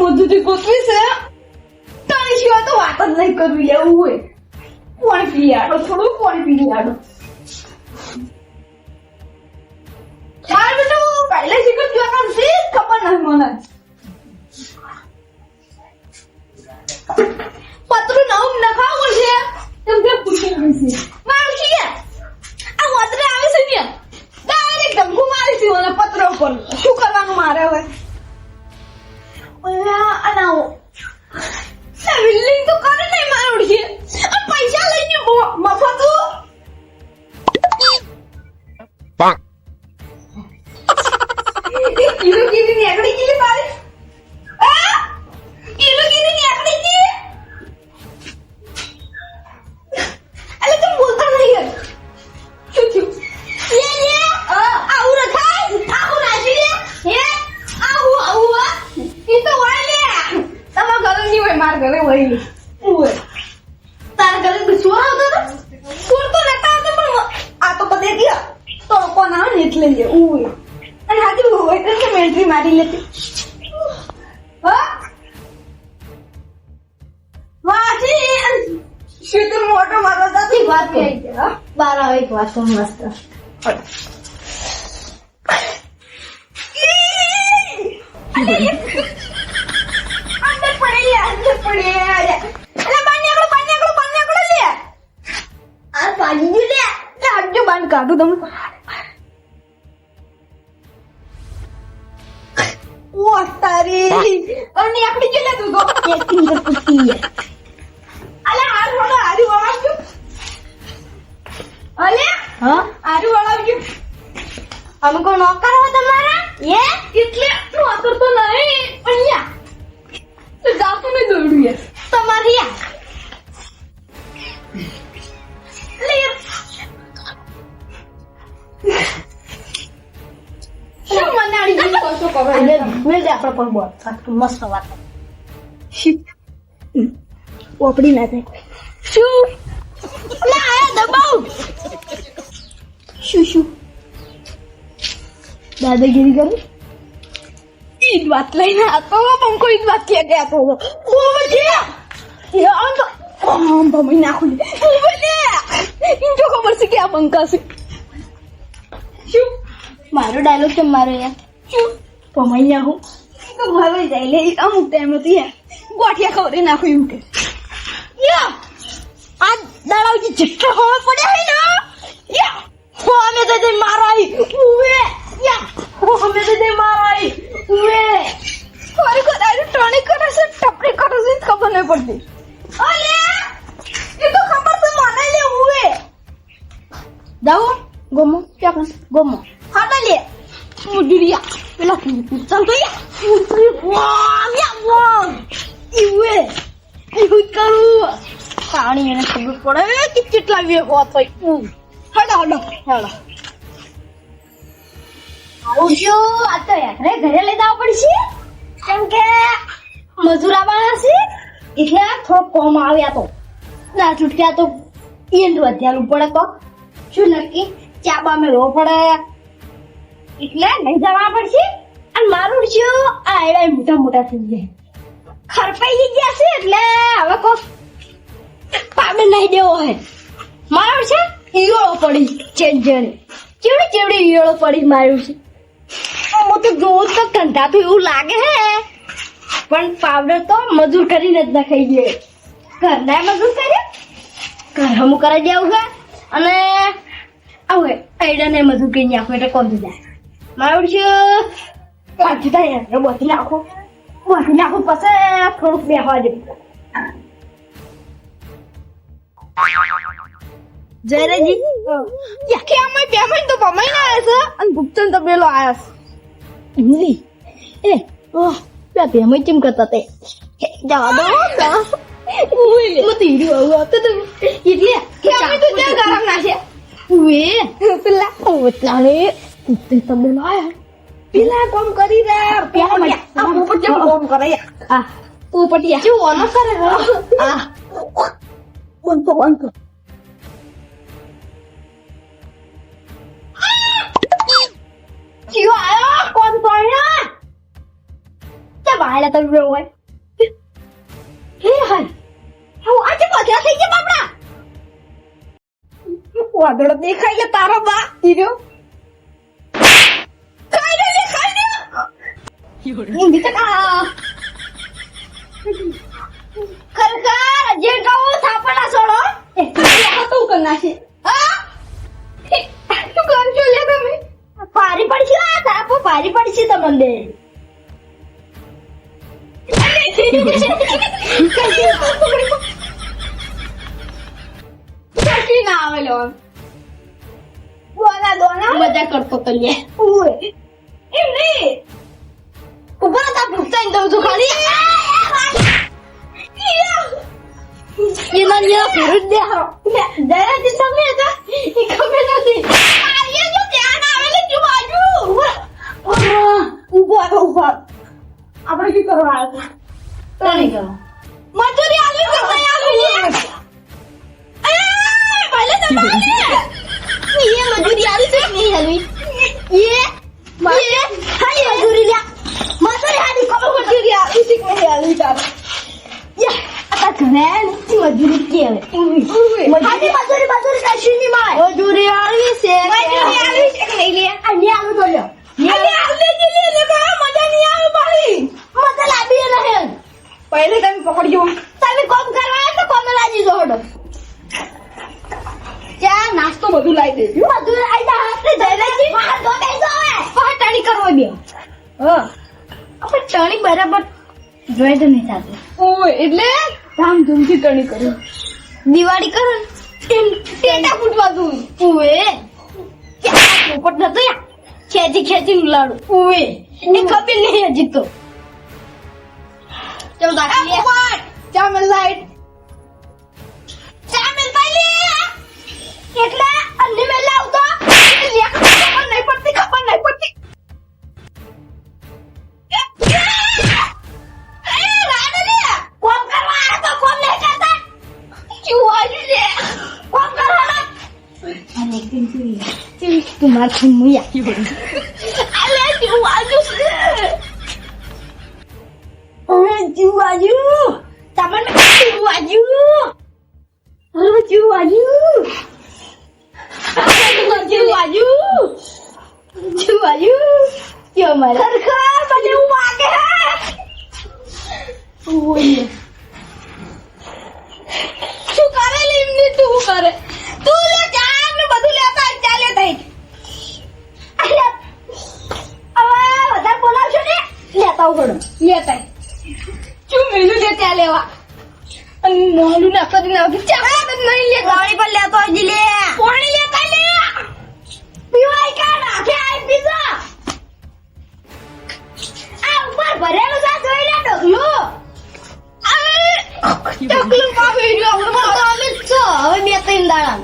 મધુથી ગોતવી છે. તારી સિવાય તો વાત જ નહીં એવું હોય. કોણ પી આડો? થોડું કોણ પી આડો? ચાલ બેટું પહેલે શીખર જોવાનું છે ખબર નથી મને. પત્ર નવ નખાવું છે. તેમ કે પૂછી છે મારું આ વાદરે આવે છે ને ડાયરેક્ટ ધમકુ મારી અને પત્ર ઉપર? શું કરવાનું મારે હવે? ઓલા અનાવો બિલ્ડિંગ તો કરે નહીં મારું છે આ પૈસા લઈને શીતળ મોટો મારો દાદી વાત કહી છે હા બાર આવે એક વાત તો મસ્ત અંદર પડેલી અંદર પડે અરે બાન્યાકડો બાન્યાકડો બાન્યાકડો લે આ પાજી ગયું લે લે આજો બાન કાઢું તમને ઓ તારી અને આકડી ગયું લે તું તો એક ફિંગર પૂછી અલે હાર વાળો હારી વાળાવજો અલે હા? હારી વાળાવજો અમે કોઈ નોકર હો તમારા? એ? એટલે નોકર તો નહીં પણ યા તો જાતું ને દોડ્યું યાર. તમારી યા? શું મનાડી ગઈ કશો મેળ દે આપણે પણ બોલ. મસ્ત વાત. ઓપડી ના થાય. શું? દબાવ. શું શું? દાદાગીરી કરી ઈદ વાત લઈને આતો પંખો ઈદ વાત કે ગયા તો ભમી નાખું ઓ તો ખબર છે કે આ બંકા છે. શું? મારો ડાયલોગ છે મારો યાર શું? ભમાઈ નાખું. તો જાય લે અમુક ટાઈમ હતી યાર. ગોઠિયા ખબર નાખું એમ કે. યા આ દાડાવજી જેટલો હવે પડ્યા હોય ને? યા. હો, અમે તો તે મારાઈ ઉવે. યા. હો, અમે તો તે મારાઈ ઉવે. ખરેખર આ ટણી કરે છે ટપડી કરે છે ખબર નહીં પડતી. અલે! એ તો ખબર છે, મને લે, ઉવે. જાઓ, ગોમો, ક્યાં ગોમો. હાડા લે. મુજરિયા પેલા ચાલ તો, યા. વાહ યા વાહ ઇવે પાણી એને ખબર પડે. કે કેટલા વે હોત હડા હડા હડા. આવું શું આ તો યાત્રે ઘરે લઈ જવા પડશે. કેમ કે મજૂર આવવાના છે. એટલે થોડો કોમ આવ્યા તો. ના છૂટક્યા તો ઈંડ વધ્યાલું પડે તો. શું નક્કી? ચા બા મેળવો પડે. એટલે લઈ જવા પડશે. અને મારું શું આ એડા મોટા મોટા થઈ જાય. ખરપાઈ ગયા એટલે હવે કો પામે નહીં છે? ઈયળો પડી પડી તો એવું લાગે પણ પાવડર તો મજૂર કરીને જ નખાઈ દે ઘરના મજૂર કરે ઘર હું કરાવી દેવું છે અને આવું આઈડા ને મજૂર કરી નાખો એટલે કોણ જાય? મારું છે. કાઢી થાય બધી નાખો. બધી નાખો પછી. થોડુંક બેહવા દે જયરાજી યાકે આમાં પેમેન્ટ તો પમાઈ ના આવ્યા છે અને ભૂપચંદ તો પેલો આવ્યા છે ઇમલી એ ઓહ પેલા ભેમય ચેમ કરતા તે હે, જવા દો જવા. ઉઈ લે. મત હીરું આવું આવતું હતું. એટલે કે અમે તો ત્યાં ગરમ નાખે ઉએ પેલા ઓ તાણે તે તો બોલો આયા પેલા કોમ કરી રહ્યા પેલા આ ઉપર જેમ કોમ કરે યાર આ ઉપટિયા કેવું ઓનો કરે આ બંધ બંધ કયો આયો કોણ કોણ તે બાયલા તો રો હોય હે હાય હું આજે પગલા થઈ ગયા બાપડા વાદળ દેખાય છે તારો બા હીરો ખાઈ લે ખાઈ લે ઈંડી કાકા ખરખર જે કહું થાપડા છોડો. એ તું કર નાખે? હા? શું કરશો લે તમે પારી પડશે આ થાપો પારી પડશે તમને. કશી ના આવે લો દોના દોના. મજા કરતો તો લે ઓય એમ નહીં. ઉપર તા ભૂખતા દઉં છું ખાલી. Gimana nya kurut dia? Ya, di sampai ada. Ikam lagi. Ayo yo anak wele di baju. Ubo atau? Apa lagi kau lihat? Tadi kau. Maju ya. Eh, balik tak balik? Iya, maju di alu tu ni. Iya, iya maju. Iya. Iya. Hai, maju di kau maju di alu sih ni так velho de madura que ela. Cadê madura, madura, cachorro demais? Ô, Duri, olha isso. Mas Duri, ત્યાં નાસ્તો બધું લાવી દેજો બધું લાવી દા હાથે જયરાજી બહાર દો હવે પહાટણી બરાબર જોઈ જ નહીં સાથે ઓ એટલે ધામધૂમથી ટણી કર્યું. દિવાળી કરો. ટેટા ફૂટવા દઉં. ઉવે. પોપટ નતો યા? ખેંચી ખેંચી લાડુ ઉવે. એ ખબર નહીં હજી તો. ચલ દાખલ ચામલ લાઈટ ચામલ પાલી એટલે અન્ય મેલા આવતો ખબર નહીં પડતી ખબર નહીં પડતી. તું તુમાર ખમુયા અલે ક્યું આજુ છે અરે ક્યું આજુ તમને ક્યું આજુ અરે ક્યું આજુ Juaju. Juaju. Yo malah. Terkah pada uang ke? Oh iya. શું કરે લીમની તું આવું પડે લેતા આય. મેલું લે ત્યાં લેવા. અને ના કરી નાખી ચા નહીં લે. ગાડી પર લેતો હોય લે. પાણી લેતા લે પીવાય કા નાખે આઈ પીઝા આ ઉપર ભરેલું સા જોઈ લે ડગલું ડગલું પાવી ગયો આપણે ચાલે છે. હવે બે ત્રણ દાડા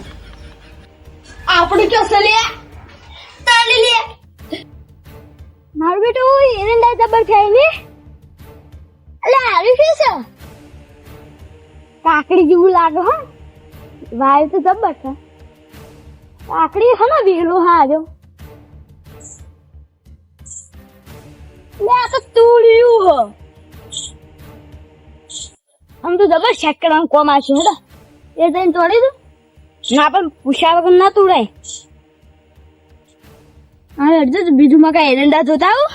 આપણે કસે લે? તાલી લે. મારું બેટું એને દા જબર થાય ને અલે, આવી છે? કાકડી જેવું લાગે હો. વાયુ તો જબર છે. કાકડી છે ને વેલો હા જો લે, આ તો તૂડ્યું હો. આમ તો જબર ચેક કરવાનું કોમ આશું હેડો એ તને તોડી દો. ના, પણ પૂછ્યા વગર ના તોડાય હા અડજો બીજું માં કઈ એરંડા જોતા આવો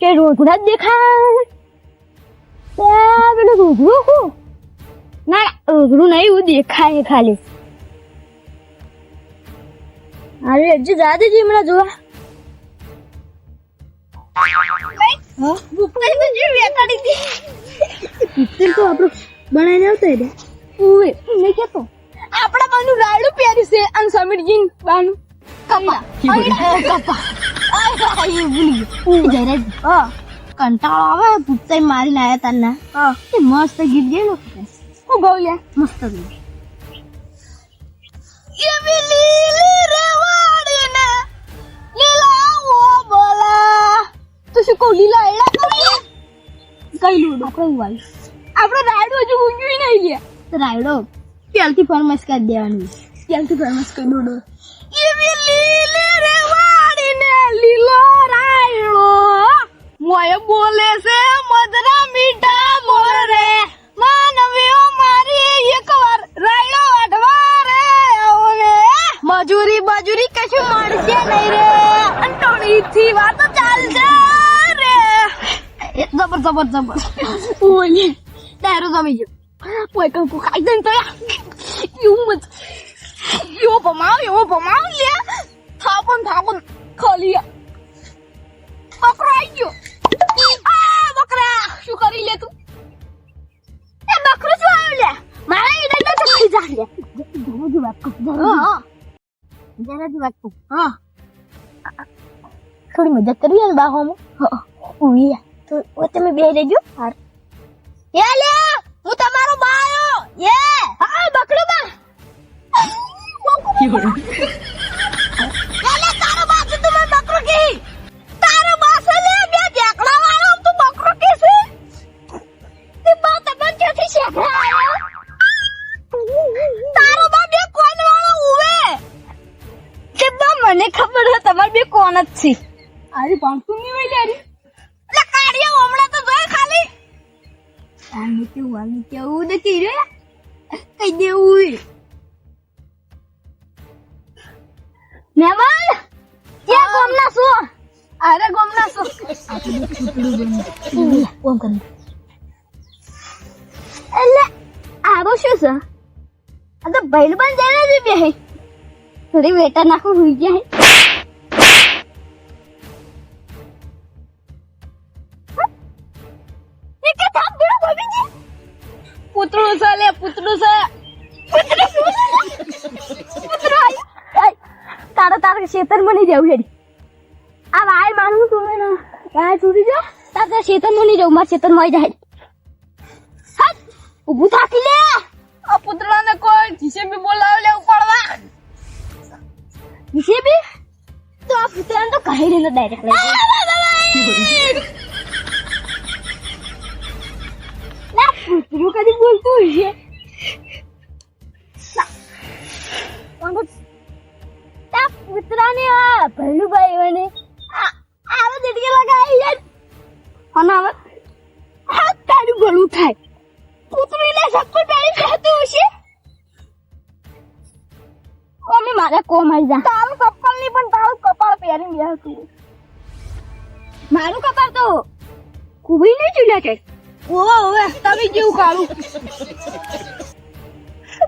કે જ દેખાય પેલું શું ના નહીં એવું દેખાય ખાલી અરે હજુ જા દેજે હમણાં જોવા બનાવીને આવતા રે નહીં આપણા બાનું રાયડું પહેર્યું છે અને સમીરજી બાનું. કપા. કપા. કંટાળો આવે ભૂતતાઈ મારી આયા તને એ મસ્ત ગીત ગયેલો હું ગૌ લે. મસ્ત ગીત. તો શું કહું લીલા એડા કઈ લૂડો? આપણે ઉવાઈ હજુ ઊંઘ્યું નહીં લે. રાયડો? પહેલથી ફરમાઈશ કરી દેવાની. ત્યાંથી ફરમાઈશ કરી દોડો એવી લીલી રેવાડીને લીલો રાયણો મોય બોલે છે મધરા મીઠા મોર રે. માનવીઓ મારી એકવાર રાયડો વાઢવા રે ઓને મજૂરી મજૂરી કશું મળશે નહીં રે. અંટોણી થી વાત ચાલશે રે. જબર જબર જબર. ઓય. દારૂ જમી ગયો. કોઈ કંકુ ખાઈ દઈ તો એવું મત એવો ભમાવ એવો ભમાવ લે થાપન થાપન ખાલી બકરો આવી ગયો આ બકરા શું કરી લે તું એ બકરો શું આવ્યું લે મારા ઈડે તો ખાઈ જા લે જરા જ વાત કર હા જરા જ વાત કર હા થોડી મદદ કરી ને બાહોમાં હા ઉઈ તો તમે બે રહેજો લે હું તમારો બાયો બકરો બા એલે આ તો ભૈલ બન જાય ને બે થોડી વેટા નાખું હોઈ જાય. પુતળું છે લે પુતળું છે. તારા તારા શેતર બની જવું હેડી. આ વાય માનું તું ને? વાય છૂટી જા તારા શેતર બની જવું મારા શેતરમાં જાય. ઊભું થાકી લે. આ પુતળાને કોઈ જીસીબી બોલાવ લે ઉપાડવા? જીસીબી? તો આ પુતળાને તો કહી દેલો ડાયરેક્ટ ના પુતળું કદી બોલતું હશે. કુબી નહીં ચૂલ્યા છે ઓ હવે તમે જેવું કાળું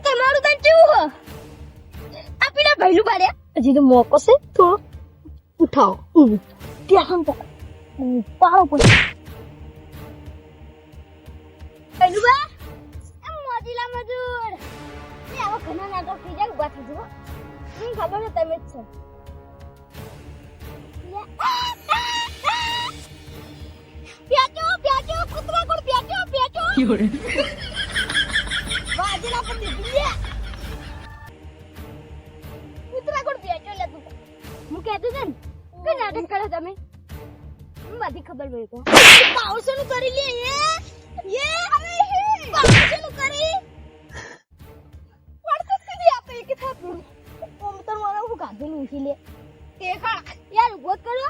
તમારું તો હો? આ પેલા ભૈલું પાડ્યા હજી તો મોકો છે તો ઉઠાવો. ઉભું. ત્યાં પાડો મને ખબર છે, તમે જ છો. પ્યાચો પણ દીધી કૂતરા કોણ પ્યાચો લે તું હું કહેતો છે ને કે નાટક કરે તમે બધી ખબર પડી તો પાવસોનું કરી લે. એ કરી પડતો કદી આપે કે થાતું ઓમ તો લે તે ખા યાર ઊભો કરો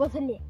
પહેલા ઊભો થા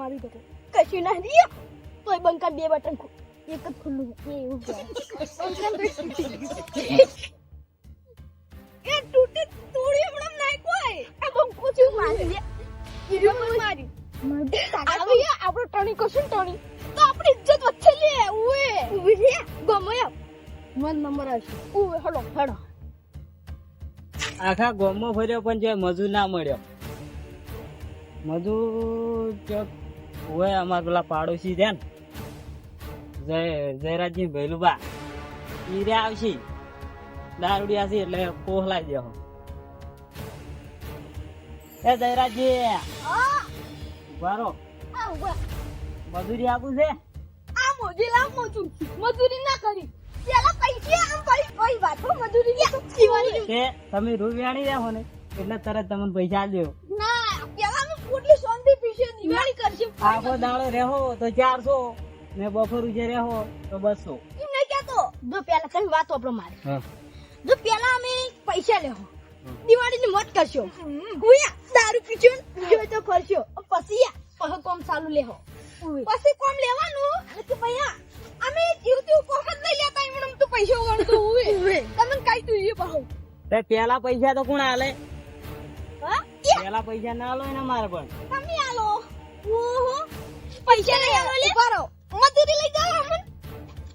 તમારી તો કશું ના રહ્યું તોય બંકા બે બટન ખુ- એક જ ખુલ્લું છે. એ એવું એ તૂટી તોડી હમણાં નાખો કોઈ આ બંકો છે. મારી. લે ઈરો મારી આપણે ટણી કશું ટણી? તો આપણી ઇજ્જત વચ્ચે લે ઉએ ઊભી રે મન નંબર હશે ઉએ હડો હડો આખા ગામમાં ફર્યો પણ જે મજૂર ના મળ્યો. મજૂર ચોક અમાર પેલા પાડોશી છે ને જય જયરાજજી ભૈલુબા ઈ રે આવશે. દારૂડિયા છે એટલે પોહલાઈ દેહો એ જયરાજજી ઉભારો મજૂરી આપું છે? આ મોજી લાવ મોજું મજૂરી ના કરી. પેલા પૈસા આમ પડી કોઈ વાતો મજૂરી ની તો જીવાની તે તમે રૂ વેણી રહ્યા ને એટલે તરત તમને પૈસા આલ્યો ના પેલા અમે પોટલી સોંધી પીશે દિવાળી કરશે આખો દાડો રહેવો તો ચારસો ને બપોર ઉજે રહેવો તો બસો. એમ નહીં કહેતો જો પેલા કઈ વાતો આપણો મારે. જો પેલા અમે પૈસા લેવો દિવાળી ની મોત કરશો. દારૂ પીશો જો તો ફરશો પછી આ, પછી કોમ ચાલુ લેહો. પછી કોમ લેવાનું? કે ભૈયા અમે કોમ જ નહીં લેતા એમ તો પૈસા ગણતો હોય તમને કઈ તું એ બહુ. પેલા પૈસા તો કોણ આલે? હા? પેલા પૈસા ના આલો ને મારે પણ. તમે આલો. ઓહો. પૈસા લઈ આલો લે કરો મજૂરી લઈ જાવ અમન.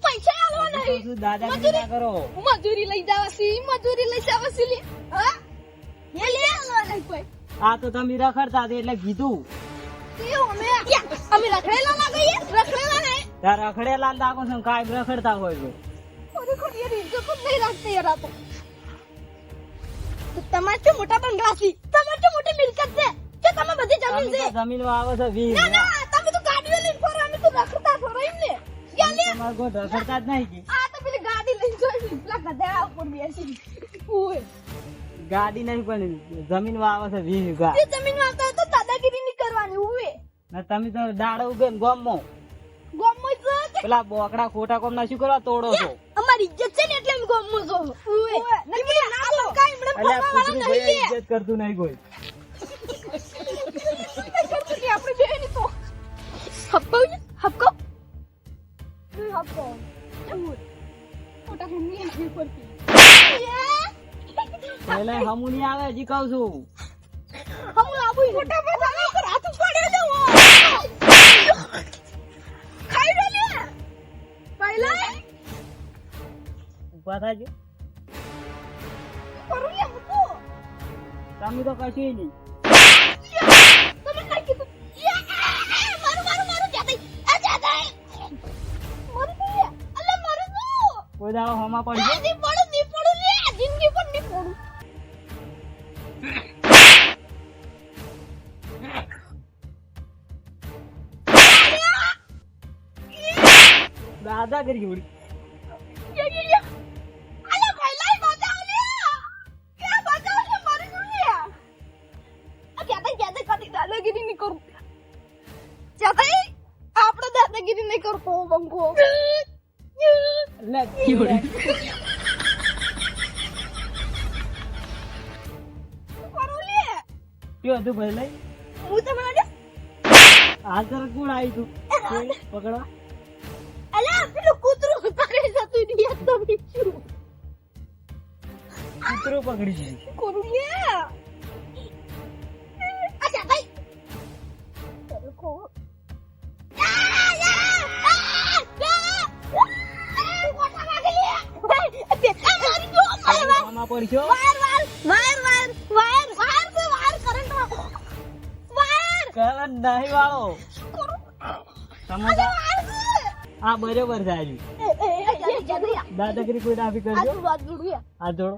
પૈસા આલો તો નહીં. શું ના કરો? મજૂરી લઈ જાવ સી. મજૂરી લઈ જાવ સી. લે હા? એ લે આલો નહીં કોઈ. આ તો તમે રખડતા એટલે કીધું. અમે અમે રખડેલા ના ગઈએ રખડેલા નહીં. તાર રખડેલા લાગો છો કાંઈ રખડતા હોય તો. યાર ઇજ્જત જ નહીં રાખતી યાર આ તો તો. તમારે તો મોટા બંગલા તમારે તો મોટી મિલકત છે? કે તમે બધી જમીન છે તો જમીન આવે છે વીસ ના ના તમે તો ગાડીઓ લઈને ફરો અમે તો રખડતા ફરો એમ ને તમારે કોઈ રખડતા જ નહીં કી. આ તો પેલી ગાડી લઈને જોઈ પેલા ગધેડા ઉપર બેસી ઓય ગાડી નહીં પણ જમીન આવે છે વીસ વીઘા તે જમીનમાં આવતા તો દાદાગીરી નહીં કરવાની ને તમે તો દાડો ઉગે ને ગોમમાં. ગોમમાં જ પેલા બોકડા ખોટા કોમ ના શું કરવા તોડો છો? અમારી ઇજ્જત છે ને એટલે અમે ગોમમાં જો ઉવે. નકી ના લો કાઈ મને અલ્યા આ કૂતરું ભાઈ ઇજ્જત કરતું નહીં કોઈ. આપણે બે ની તો હપકો હપકો હપકો મોટા મમ્મી આવી પડતી પેલા હમુ નહીં આવે હજી કહું છું. હમ આબુ મોટા પાછા પર હાથ પડ્યો લે ખાઈ લે લે પહેલા ઊભા થાજો તમે તો કશું નહીં. કઈ દાડો હમા પડશે? જિંદગી પરની પડું. દાદાગીરી ઉડી કયો હતું ભાઈ લઈ? હું તમને આજે હાલ તરત કોણ આવી તું? કોઈ પકડવા અલ્યા પેલું કૂતરું પકડી જતું નહીં તો બીજું કૂતરું પકડી જાય કરું હમા પડશો? કરંટ નહીં વાળો. તમે હા બરોબર થાય દાદાગીરી કોઈ નાખી કરજો. આ જોડો.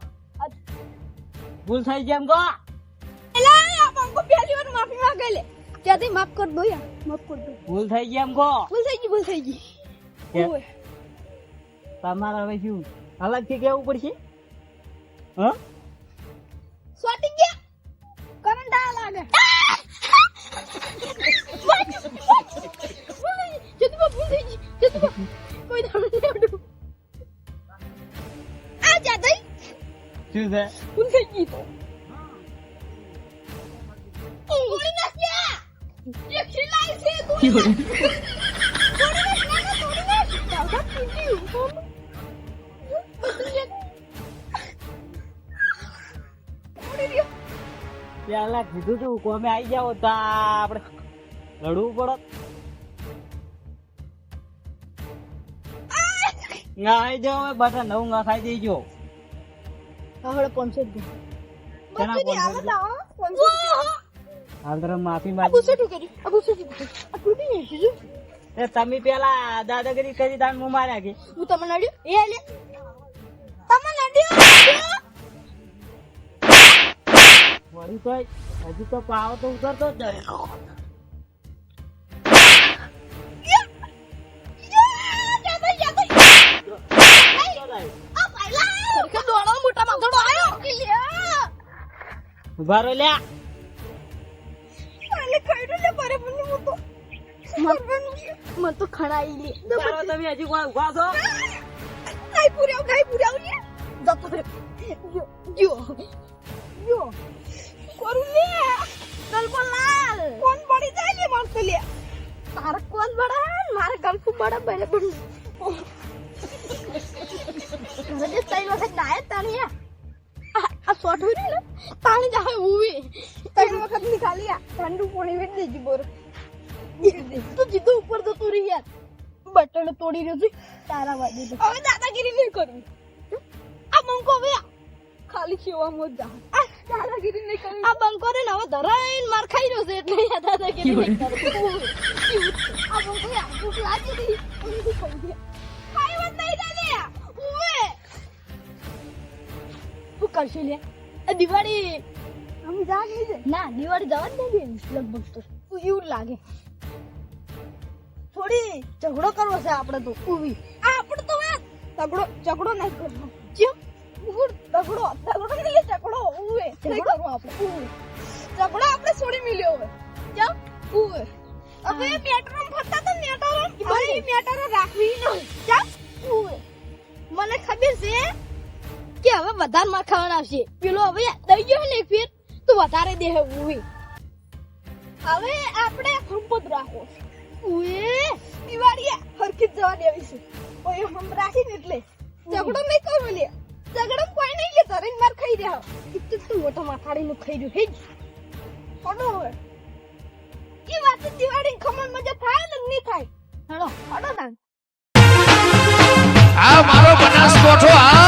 ભૂલ થઈ જેમ કહો માફ કર દો યાર. માફ કર દો. ભૂલ થઈ એમ કહો. ભૂલ થઈ ગઈ ભૂલ થઈ ગઈ. કે ઓય. હવે શું? અલગથી કેવું પડશે? હા સોટી ગયા કરંટ આ લાગે જતુબા ભૂલ થઈ ગઈ જતુબા કોઈ દાડો નહીં આવડું આ જા દઈ શું છે ભૂલ થઈ ગઈ તો ગોળી નાખ્યા એક ખીલાય છે ગોળી પેલા કીધું તું કોમે આવી જાવ તો આપણે લડવું પડત ના આવી જાવ હવે બટા નવું ના ખાઈ દેજો આવડે પાંચસો જ હાલ માફી માંગી. તમે પેલા દાદાગીરી કરી તાણ હું માર્યા કે? હું તમને નડ્યું એ લે. તમે નડ્યું વળી તો હજુ તો પાવ તો ઉતરતો જ નથી. ઊભા લ્યા. મને તો ખણાઈ લે. તમે હજી કોઈ ઊભા છો? ખાઈ પૂર્યા ખાઈ પૂર્યા જતો રે જો જો જો. કરું લે ગલકો લાલ કોણ પડી જાય લે મારતો લે તારે કોણ બડા મારે ગલકો બડા બરે બડું ઘરે તઈ વખત ડાયે તાણી આ શોટ હોય ને તાણી જાય ઉવી તઈ વખત નીકાળી આ ઠંડુ પાણી વેચ દેજી બોર તું જીતો ઉપર જતો રહી યાર બટન તોડી રહ્યો છું તારા વાગે હવે દાદાગીરી નહીં કરવી આ મંકો હવે ખાલી સેવા મોજ જા દાદાગીરી નહીં કરી. આ બંકો ને હવે ધરાઈને માર ખાઈ રહ્યો છે એટલે આ દાદાગીરી નહીં કરવી આ બંકો યાર ભૂખ લાગી હતી. ઊંધી ખાઈ ગયા ખાઈ વાત નહીં દાદા. ઉવે. શું કરશે લે આ દિવાળી. અમે જા નહીં દે ના દિવાળી જવા જ નહીં દે લગભગ તો. એવું લાગે. થોડી ઝઘડો કરવો છે આપણે તો. ઉવી આપણે તો તગડો ઝઘડો ઝઘડો નહીં કરવો. કેમ ઉર દગડો ઝઘડો નહીં ઝઘડો ઉવે કઈ કરું આપણે ઉવે ઝઘડો આપણે છોડી મિલ્યો હવે. કેમ ઉવે હવે મેટરમ ફરતા તો મેટરમ? હવે મેટરો રાખવી નહીં. કેમ ઉવે મને ખબર છે કે હવે વધારે માર ખાવાના આવશે પેલો હવે દઈ ગયો ને એક ફેર તો વધારે દેહ ઉવે હવે આપણે સંપત રાખો ઉએ દિવાળી હરખી જવા દેવી છે. ઓય હમ રાખીને એટલે. ઝઘડો નહીં કરવો લે ઝઘડો કોઈ નહીં લે તરીન માર ખાઈ રહ્યા. એટલે તું મોટો માથાડી નું ખાઈ રહ્યું. હેજ. કોનો હોય એ વાત દિવાળી ખમણ મજા થાય ને નહીં થાય? હળો હળો ના આ મારો બનાસકોઠો, આ